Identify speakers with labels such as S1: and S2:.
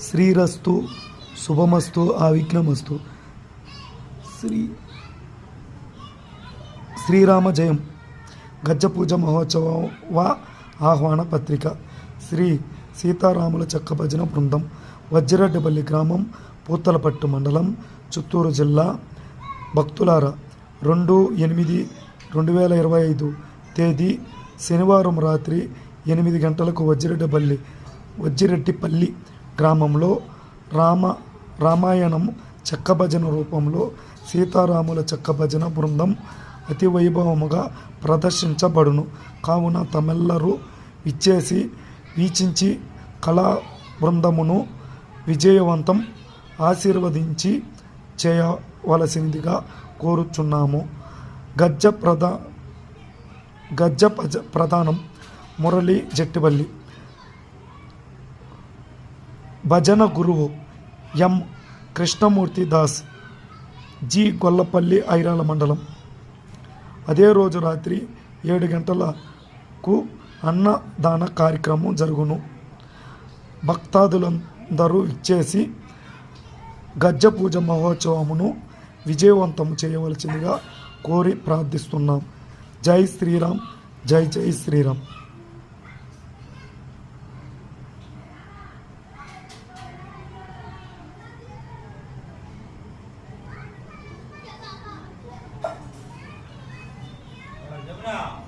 S1: శ్రీరస్తు శుభమస్తు ఆవిఘ్నమస్తు. శ్రీ శ్రీరామ జయం. గజ్జపూజ మహోత్సవ ఆహ్వాన పత్రిక. శ్రీ సీతారాముల చక్కభజన బృందం వజ్రడ్డపల్లి గ్రామం పూతలపట్టు మండలం చిత్తూరు జిల్లా భక్తులారా రెండు ఎనిమిది రెండు వేల ఇరవై ఐదు తేదీ శనివారం రాత్రి ఎనిమిది గంటలకు వజ్జిరెడ్డిపల్లి వజ్జిరెడ్డిపల్లి గ్రామంలో రామ రామాయణం చెక్క భజన రూపంలో సీతారాముల చెక్క భజన బృందం అతి వైభవముగా ప్రదర్శించబడును. కావున తమెల్లరూ ఇచ్చేసి వీక్షించి కళా బృందమును విజయవంతం ఆశీర్వదించి చేయవలసిందిగా కోరుచున్నాము. గజ్జ ప్రధా గజ్జ ప్రధానం మురళి జట్టివల్లి. భజన గురువు ఎం. కృష్ణమూర్తి దాస్ జి. గొల్లపల్లి ఐరాల మండలం. అదే రోజు రాత్రి ఏడు గంటలకు అన్నదాన కార్యక్రమం జరుగును. భక్తాదులందరూ ఇచ్చేసి గజ్జ పూజ మహోత్సవమును విజయవంతం చేయవలసిందిగా కోరి ప్రార్థిస్తున్నాం. జై శ్రీరామ్ జై జై శ్రీరామ్. ಯಮುನಾ